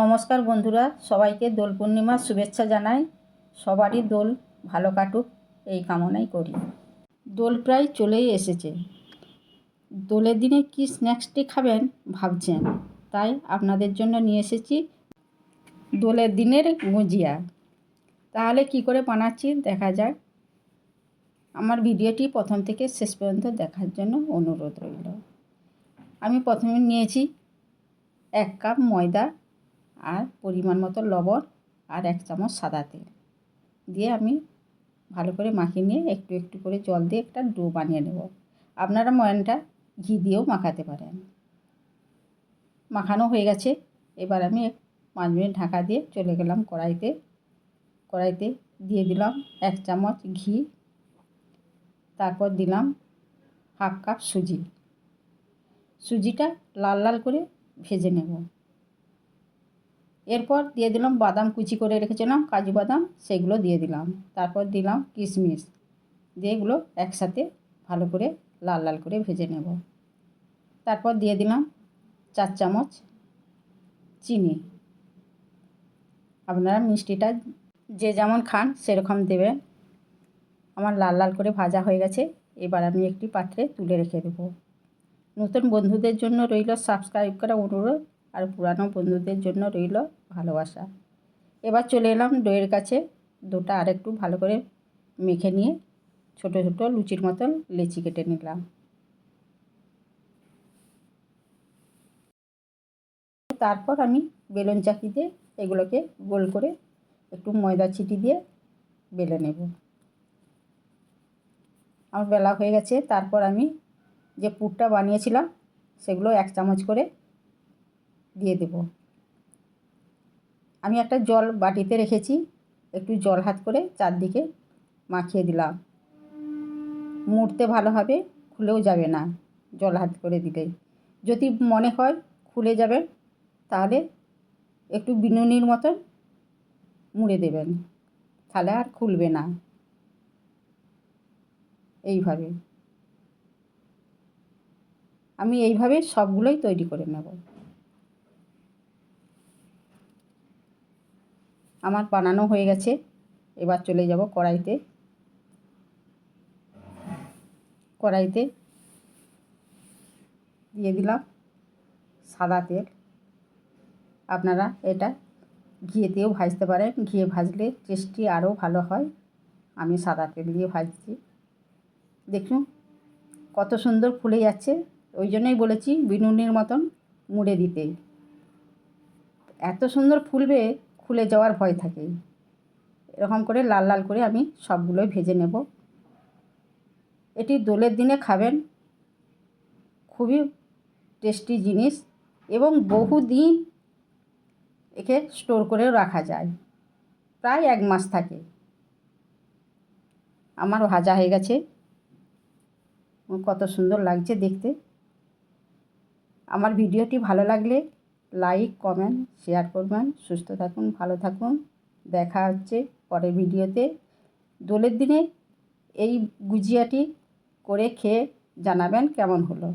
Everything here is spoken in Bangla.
নমস্কার বন্ধুরা, সবাইকে দোল পূর্ণিমার শুভেচ্ছা জানাই। সবারই দোল ভালো কাটুক, এই কামনাই করি। দোল প্রায় চলেই এসেছে। দোলের দিনে কি স্ন্যাক্সটি খাবেন ভাবছেন? তাই আপনাদের জন্য নিয়ে এসেছি দোলের দিনের গুজিয়া। তাহলে কি করে বানাচ্ছি দেখা যাক। আমার ভিডিওটি প্রথম থেকে শেষ পর্যন্ত দেখার জন্য অনুরোধ রইল। আমি প্রথমে নিয়েছি এক কাপ ময়দা আর পরিমাণ মতো লবণ আর এক চামচ সাদা তেল। দিয়ে আমি ভালো করে মাখিয়ে নিয়ে একটু একটু করে জল দিয়ে একটা ডো বানিয়ে নেব। আপনারা ময়নটা ঘি দিয়েও মাখাতে পারেন। মাখানো হয়ে গেছে। এবার আমি পাঁচ মিনিট ঢাকা দিয়ে চলে গেলাম কড়াইতে। কড়াইতে দিয়ে দিলাম এক চামচ ঘি। তারপর দিলাম হাফ কাপ সুজি। সুজিটা লাল লাল করে ভেজে নেব। এরপর দিয়ে দিলাম বাদাম কুচি করে রেখেছিলাম, কাজু বাদাম, সেগুলো দিয়ে দিলাম। তারপর দিলাম কিশমিশ। দিয়ে এগুলো একসাথে ভালো করে লাল লাল করে ভেজে নেব। তারপর দিয়ে দিলাম চার চামচ চিনি। আপনারা মিষ্টিটা যে যেমন খান সেরকম দেবেন। আমার লাল লাল করে ভাজা হয়ে গেছে, এবার আমি একটি পাত্রে তুলে রেখে দেবো। নতুন বন্ধুদের জন্য রইল সাবস্ক্রাইব করা অনুরোধ। আর পুরানো বন্ধুদের জন্য রইল ভালোবাসা। এবার চলে এলাম দইয়ের কাছে। দুটা আরেকটু ভালো করে মেখে নিয়ে ছোট ছোট লুচির মতন লেচি কেটে নিলাম। তারপর আমি বেলুন চাকি দিয়ে এগুলোকে গোল করে একটু ময়দা ছিটি দিয়ে বেলে নেব। আমার বেলা হয়ে গেছে। তারপর আমি যে পুরটা বানিয়েছিলাম, সেগুলো এক চামচ করে দিয়ে দেব। আমি একটা জল বাটিতে রেখেছি, একটু জল হাত করে চারদিকে মাখিয়ে দিলাম। মুড়তে ভালো হবে, খুলেও যাবে না জল হাত করে দিলে যদি মনে হয় খুলে যাবে, তাহলে একটু বিনুনির মতন মুড়ে দেবেন, তাহলে আর খুলবে না। এইভাবে। আমি এইভাবে সবগুলোই তৈরি করে নেব। আমার বানানো হয়ে গেছে। এবার চলে যাব কড়াইতে। কড়াইতে দিয়ে দিলাম সাদা তেল। আপনারা এটা ঘিয়েতেও ভাজতে পারেন। ঘিয়ে ভাজলে টেস্টি আরও ভালো হয়। আমি সাদা তেল দিয়ে ভাজছি। দেখুন কত সুন্দর ফুলে যাচ্ছে। ওই জন্যই বলেছি বিনুনির মতন মুড়ে দিতে। এত সুন্দর ফুলবে খুলে যাওয়ার ভয় থাকে এরকম করে লাল লাল করে আমি সবগুলোই ভেজে নেব। এটি দোলের দিনে খাবেন। খুবই টেস্টি জিনিস এবং বহু দিন একে স্টোর করেও রাখা যায়। প্রায় এক মাস থাকে। আমার ভাজা হয়ে গেছে। কত সুন্দর লাগছে দেখতে। আমার ভিডিওটি ভালো লাগলে লাইক কমেন্ট শেয়ার করবেন। সুস্থ থাকুন, ভালো থাকুন। দেখা হচ্ছে পরের ভিডিওতে। দোলের দিনে এই গুজিয়াটি করে খেয়ে জানাবেন কেমন হলো।